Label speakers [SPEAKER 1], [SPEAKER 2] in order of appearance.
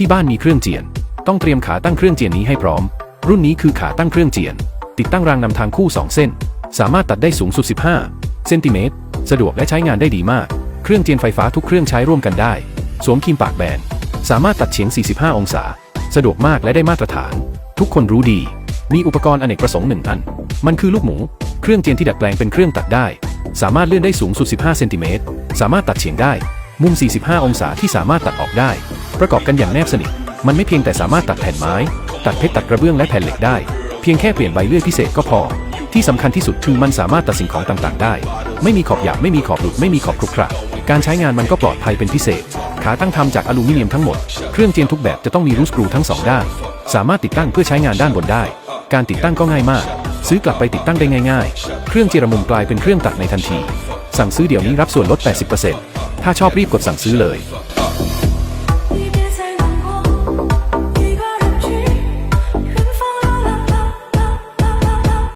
[SPEAKER 1] ที่บ้านมีเครื่องเจียน ต้องเตรียมขาตั้งเครื่องเจียนนี้ให้พร้อม รุ่นนี้คือขาตั้งเครื่องเจียน ติดตั้งรางนำทางคู่ 2 เส้น สามารถตัดได้สูงสุด 15 เซนติเมตร สะดวกและใช้งานได้ดีมาก เครื่องเจียนไฟฟ้าทุกเครื่องใช้ร่วมกันได้ สวมคีมปากแบน สามารถตัดเฉียง 45 องศา สะดวกมากและได้มาตรฐาน ทุกคนรู้ดี มีอุปกรณ์อเนกประสงค์หนึ่งอัน มันคือลูกหมู เครื่องเจียนที่ดัดแปลงเป็นเครื่องตัดได้ สามารถเลื่อนได้สูงสุด 15 เซนติเมตร สามารถตัดเฉียงได้ มุม 45 องศาที่สามารถตัดออกได้ ประกอบกันอย่างแนบสนิท มันไม่เพียงแต่สามารถตัดแผ่นไม้ ตัดเพชรตัดกระเบื้องและแผ่นเหล็กได้ เพียงแค่เปลี่ยนใบเลื่อยพิเศษก็พอ ที่สำคัญที่สุดคือมันสามารถตัดสิ่งของต่างๆ ได้ ไม่มีขอบหยาบไม่มีขอบหลุดไม่มีขอบครุขระการใช้งานมันก็ปลอดภัยเป็นพิเศษ ขาตั้งทำจากอลูมิเนียมทั้งหมด เครื่องเจียนทุกแบบจะต้องมีรูสกรูทั้งสองด้าน สามารถติดตั้งเพื่อใช้งานด้านบนได้ การติดตั้งก็ง่ายมาก ซื้อกลับไปติดตั้งได้ง่ายๆ เครื่องเจรมุมกลายเป็นเครื่องตัดในทันที สั่งซื้อเดี๋ยวนี้รับส่วนลด 80%ถ้าชอบรีบกดสั่งซื้อเลย